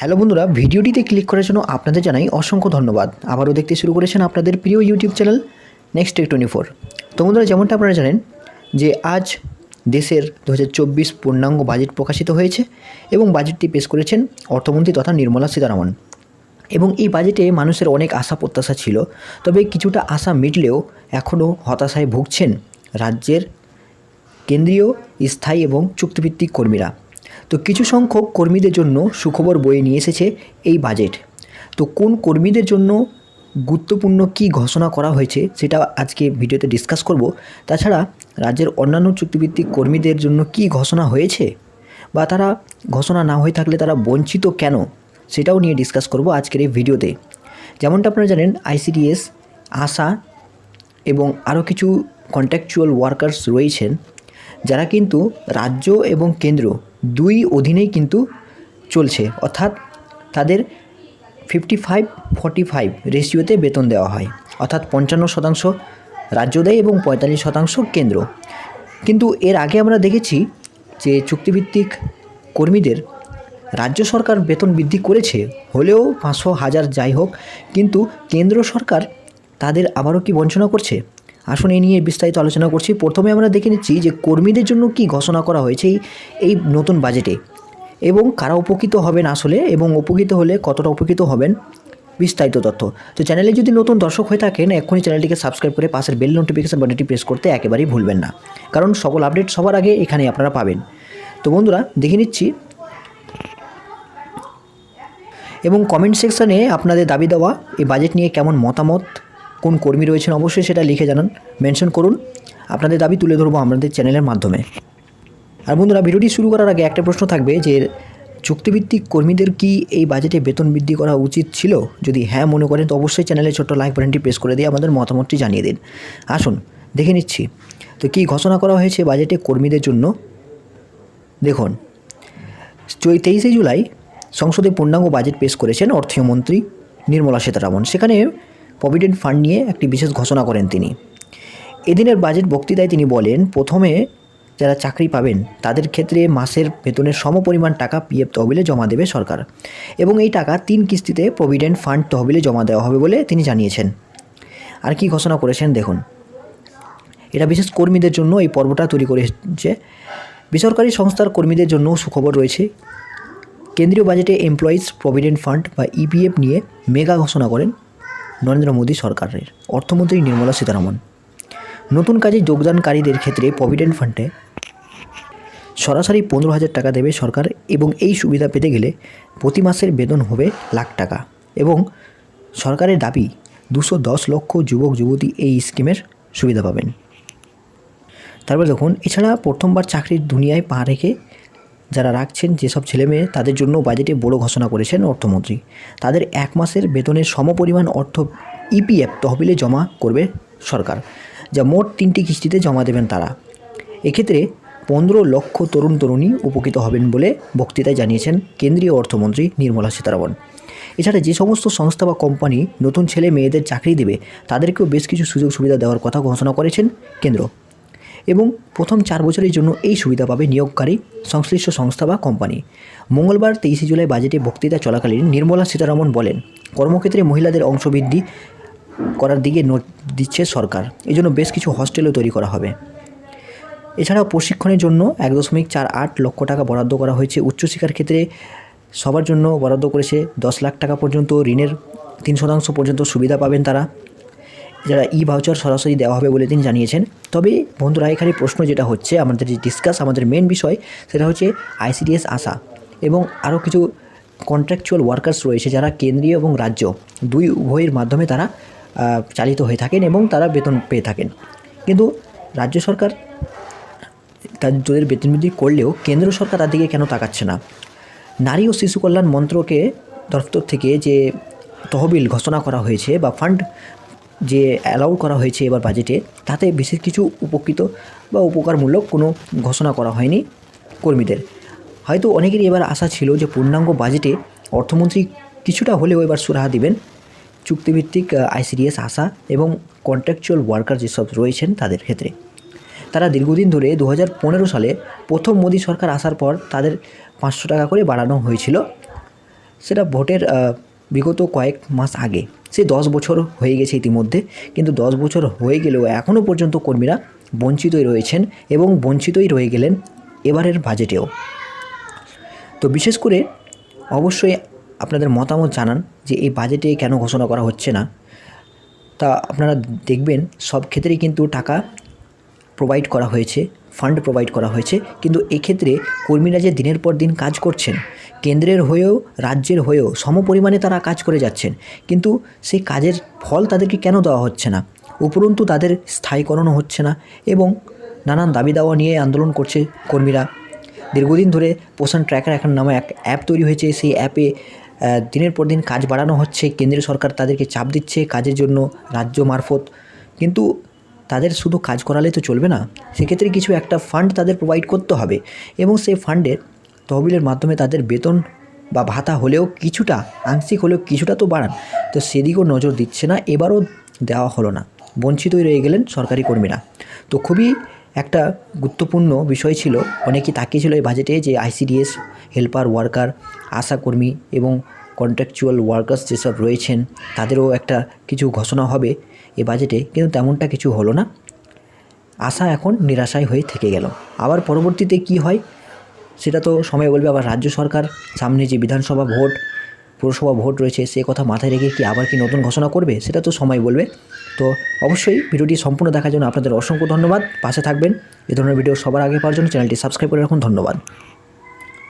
Hello বন্ধুরা, ভিডিওটিতে click করার জন্য আপনাদের জানাই অসংখ্য ধন্যবাদ। আবারও দেখতে শুরু করেছেন আপনাদের প্রিয় YouTube channel next tech twenty four তো বন্ধুরা, যেমনটা আপনারা জানেন যে আজ দেশের দু হাজার চব্বিশ পূর্ণাঙ্গ বাজেট প্রকাশিত হয়েছে এবং বাজেটটি পেশ করেছেন অর্থমন্ত্রী তথা নির্মলা সীতারামন। এবং এই বাজেটে মানুষের অনেক আশা প্রত্যাশা ছিল, তবে কিছুটা আশা মিটলেও এখনও হতাশায় ভুগছেন রাজ্যের কেন্দ্রীয়, স্থায়ী এবং চুক্তিভিত্তিক কর্মীরা। তো কিছু সংখ্যক কর্মীদের জন্য সুখবর বয়ে নিয়ে এসেছে এই বাজেট তো কোন কর্মীদের জন্য গুরুত্বপূর্ণ কী ঘোষণা করা হয়েছে সেটা আজকে ভিডিওতে ডিসকাস করব। তাছাড়া রাজ্যের অন্যান্য চুক্তিভিত্তিক কর্মীদের জন্য কী ঘোষণা হয়েছে? বা তারা ঘোষণা না হয়ে থাকলে তারা বঞ্চিত কেন? সেটাও নিয়ে ডিসকাস করব আজকের এই ভিডিওতে। যেমনটা আপনারা জানেন আইসিডিএস আশা এবং আরও কিছু কন্ট্রাকচুয়াল ওয়ার্কার্স রয়েছেন, যারা কিন্তু রাজ্য এবং কেন্দ্র দুই অধীনেই কিন্তু চলছে। অর্থাৎ তাদের ফিফটি ফাইভ ফর্টি ফাইভ রেশিওতে বেতন দেওয়া হয়। অর্থাৎ পঞ্চান্ন শতাংশ রাজ্য দেয় এবং পঁয়তাল্লিশ শতাংশ কেন্দ্র। কিন্তু এর আগে আমরা দেখেছি যে চুক্তিভিত্তিক কর্মীদের রাজ্য সরকার বেতন বৃদ্ধি করেছে, হলেও পাঁচশো হাজার যাই হোক, কিন্তু কেন্দ্র সরকার তাদের আবারও কি বঞ্চনা করছে? আসুন এই নিয়ে বিস্তারিত আলোচনা করছি। প্রথমে আমরা দেখে নিচ্ছি যে কর্মীদের জন্য কি ঘোষণা করা হয়েছে এই নতুন বাজেটে। এবং কারা উপকৃত হবেন আসলে এবং উপকৃত হলে কতটা উপকৃত হবেন বিস্তারিত তথ্য। তো চ্যানেলে যদি নতুন দর্শক হয়ে থাকেন, এক্ষুনি চ্যানেলটিকে সাবস্ক্রাইব করে পাশের বেল নোটিফিকেশন বাটনটি প্রেস করতে একেবারেই ভুলবেন না। কারণ সকল আপডেট সবার আগে এখানে আপনারা পাবেন। তো বন্ধুরা, দেখে নিচ্ছি। এবং কমেন্ট সেকশানে আপনাদের দাবি দেওয়া, এই বাজেট নিয়ে কেমন মতামত কোন কর্মী রয়েছেন অবশ্যই সেটা লিখে জানান। মেনশন করুন। আপনাদের দাবি তুলে ধরবো আমাদের চ্যানেলের মাধ্যমে। আর বন্ধুরা, ভিডিওটি শুরু করার আগে একটা প্রশ্ন থাকবে যে, চুক্তিভিত্তিক কর্মীদের কি এই বাজেটে বেতন বৃদ্ধি করা উচিত ছিল? যদি হ্যাঁ মনে করেন, তো অবশ্যই চ্যানেলে ছোট্ট লাইক বাটনটি প্রেস করে দিয়ে আমাদের মতামতটি জানিয়ে দিন। আসুন, দেখে নিচ্ছি। তো কী ঘোষণা করা হয়েছে বাজেটে কর্মীদের জন্য? দেখুন, চৈ তেইশে জুলাই সংসদে পূর্ণাঙ্গ বাজেট পেশ করেছেন অর্থমন্ত্রী নির্মলা সীতারামন। সেখানে প্রভিডেন্ট ফান্ড নিয়ে একটি বিশেষ ঘোষণা করেন তিনি। এদিনের বাজেট বক্তৃতায় তিনি বলেন, প্রথমে যারা চাকরি পাবেন, তাদের ক্ষেত্রে মাসের বেতনের সমপরিমাণ টাকা পিএফ তহবিলে জমা দেবে সরকার এবং এই টাকা তিন কিস্তিতে প্রভিডেন্ট ফান্ড তহবিলে জমা দেওয়া হবে বলে তিনি জানিয়েছেন। আর কি ঘোষণা করেছেন দেখুন। এটা বিশেষ কর্মীদের জন্য এই পর্বটা তৈরি করেছে। বেসরকারি সংস্থার কর্মীদের জন্য সুখবর রয়েছে। কেন্দ্রীয় বাজেটে এমপ্লয়িজ প্রভিডেন্ট ফান্ড বা ইপিএফ নিয়ে মেগা ঘোষণা করেন। নরেন্দ্র মোদী সরকারের। অর্থমন্ত্রী নির্মলা সীতারামন। নতুন কাজে যোগদানকারীদের ক্ষেত্রে প্রভিডেন্ট ফান্ডে সরাসরি পনেরো হাজার টাকা দেবে সরকার এবং এই সুবিধা পেতে গেলে প্রতি মাসের বেতন হবে লাখ টাকা এবং সরকারের দাবি দুশো দশ লক্ষ যুবক যুবতী এই স্কিমের সুবিধা পাবেন। তারপর দেখুন, এছাড়া প্রথমবার চাকরির দুনিয়ায় পা রেখে যারা রাখছেন যেসব ছেলেমেয়ে, তাদের জন্য বাজেটে বড় ঘোষণা করেছেন অর্থমন্ত্রী। তাদের এক মাসের বেতনের সমপরিমাণ অর্থ ইপিএফ তহবিলে জমা করবে সরকার, যা মোট তিনটি কিস্তিতে জমা দেবেন তারা। এক্ষেত্রে পনেরো লক্ষ তরুণ তরুণী উপকৃত হবেন বলে বক্তৃতায় জানিয়েছেন কেন্দ্রীয় অর্থমন্ত্রী নির্মলা সীতারামন। এছাড়া যে সমস্ত সংস্থা বা কোম্পানি নতুন ছেলে মেয়েদের চাকরি দেবে, তাদেরকেও বেশ কিছু সুযোগ সুবিধা দেওয়ার কথা ঘোষণা করেছেন কেন্দ্র। এবং প্রথম চার বছরের জন্য এই সুবিধা পাবে নিয়োগকারী সংশ্লিষ্ট সংস্থা বা কোম্পানি। মঙ্গলবার তেইশে জুলাই বাজেটে বক্তৃতা চলাকালীন নির্মলা সীতারামন বলেন, কর্মক্ষেত্রে মহিলাদের অংশবৃদ্ধি করার দিকে নোট দিচ্ছে সরকার। এজন্য বেশ কিছু হস্টেলও তৈরি করা হবে। এছাড়াও প্রশিক্ষণের জন্য এক দশমিক চার আট লক্ষ টাকা বরাদ্দ করা হয়েছে। উচ্চশিক্ষার ক্ষেত্রে সবার জন্য বরাদ্দ করেছে দশ লাখ টাকা পর্যন্ত। ঋণের তিন শতাংশ পর্যন্ত সুবিধা পাবেন তারা। যারা ই ভাউচার সরাসরি দেওয়া হবে বলে তিনি জানিয়েছেন। তবে বন্ধুরা, এখানে প্রশ্ন যেটা হচ্ছে, আমাদের যে ডিসকাস আমাদের মেন বিষয়, সেটা হচ্ছে আইসিডিএস আশা এবং আরও কিছু কন্ট্রাকচুয়াল ওয়ার্কার্স রয়েছে যারা কেন্দ্রীয় এবং রাজ্য দুই উভয়ের মাধ্যমে তারা চালিত হয়ে থাকেন এবং তারা বেতন পেয়ে থাকেন। কিন্তু রাজ্য সরকার তাদের বেতন বৃদ্ধি করলেও কেন্দ্র সরকার তার দিকে কেন তাকাচ্ছে না? নারী ও শিশু কল্যাণ মন্ত্রকে দপ্তর থেকে যে তহবিল ঘোষণা করা হয়েছে বা ফান্ড যে অ্যালাউ করা হয়েছে এবার বাজেটে তাতে বিশেষ কিছু উপকৃত বা উপকারমূলক কোনো ঘোষণা করা হয়নি কর্মীদের। হয়তো অনেকেরই এবার আশা ছিল যে পূর্ণাঙ্গ বাজেটে অর্থমন্ত্রী কিছুটা হলেও এবার সুরাহা দিবেন। চুক্তিভিত্তিক আইসিডিএস আশা এবং কন্ট্রাকচুয়াল ওয়ার্কার যেসব রয়েছেন তাদের ক্ষেত্রে। তারা দীর্ঘদিন ধরে দু হাজার পনেরো সালে প্রথম মোদী সরকার আসার পর তাদের পাঁচশো টাকা করে বাড়ানো হয়েছিল। সেটা ভোটের বিগত কয়েক মাস আগে। সে দশ বছর হয়ে গেছে ইতিমধ্যে। কিন্তু দশ বছর হয়ে গেলেও এখনও পর্যন্ত কর্মীরা বঞ্চিতই রয়েছেন এবং বঞ্চিতই রয়ে গেলেন এবারের বাজেটেও তো বিশেষ করে অবশ্যই আপনাদের মতামত জানান যে এই বাজেটে কেন ঘোষণা করা হচ্ছে না। তা আপনারা দেখবেন সব ক্ষেত্রেই কিন্তু টাকা প্রোভাইড করা হয়েছে ফান্ড প্রোভাইড করা হয়েছে। কিন্তু এক্ষেত্রে কর্মীরা যে দিনের পর দিন কাজ করছেন কেন্দ্রের হয়েও, রাজ্যের হয়েও সমপরিমাণে তারা কাজ করে যাচ্ছেন। কিন্তু সেই কাজের ফল তাদেরকে কেন দেওয়া হচ্ছে না? উপরন্তু তাদের স্থায়ীকরণও হচ্ছে না এবং নানান দাবি দাওয়া নিয়ে আন্দোলন করছে কর্মীরা। দীর্ঘদিন ধরে পোষণ ট্র্যাকার এখন নামে এক অ্যাপ তৈরি হয়েছে। সেই অ্যাপে দিনের পর দিন কাজ বাড়ানো হচ্ছে। কেন্দ্রীয় সরকার তাদেরকে চাপ দিচ্ছে কাজের জন্য রাজ্য মারফত। কিন্তু তাদের শুধু কাজ করালে তো চলবে না। সেক্ষেত্রে কিছু একটা ফান্ড তাদের প্রোভাইড করতে হবে এবং সেই ফান্ডের তহবিলের মাধ্যমে তাদের বেতন বা ভাতা হলেও কিছুটা, আংশিক হলেও কিছুটা তো বাড়ান। তো সেদিকেও নজর দিচ্ছে না, এবারও দেওয়া হলো না। বঞ্চিতই রয়ে গেলেন সরকারি কর্মীরা। তো খুবই একটা গুরুত্বপূর্ণ বিষয় ছিল, অনেকেই তাকিয়েছিল এই বাজেটে যে আইসিডিএস হেল্পার ওয়ার্কার আশাকর্মী এবং কন্ট্রাকচুয়াল ওয়ার্কার্স যেসব রয়েছেন, তাদেরও একটা কিছু ঘোষণা হবে এ বাজেটে কিন্তু তেমনটা কিছু হলো না। আশা এখন নিরাশায় হয়ে থেকে গেল। আবার পরবর্তীতে কি হয়? সেটা তো সময় বলবে, আবার রাজ্য সরকার, সামনে যে বিধানসভা ভোট, পুরসভা ভোট রয়েছে, সে কথা মাথায় রেখে কি আবার কি নতুন ঘোষণা করবে, সেটা তো সময় বলবে। তো অবশ্যই ভিডিওটি সম্পূর্ণ দেখার জন্য আপনাদের অসংখ্য ধন্যবাদ। পাশে থাকবেন। এ ধরনের ভিডিও সবার আগে পাওয়ার জন্য চ্যানেলটি সাবস্ক্রাইব করে রাখুন। ধন্যবাদ।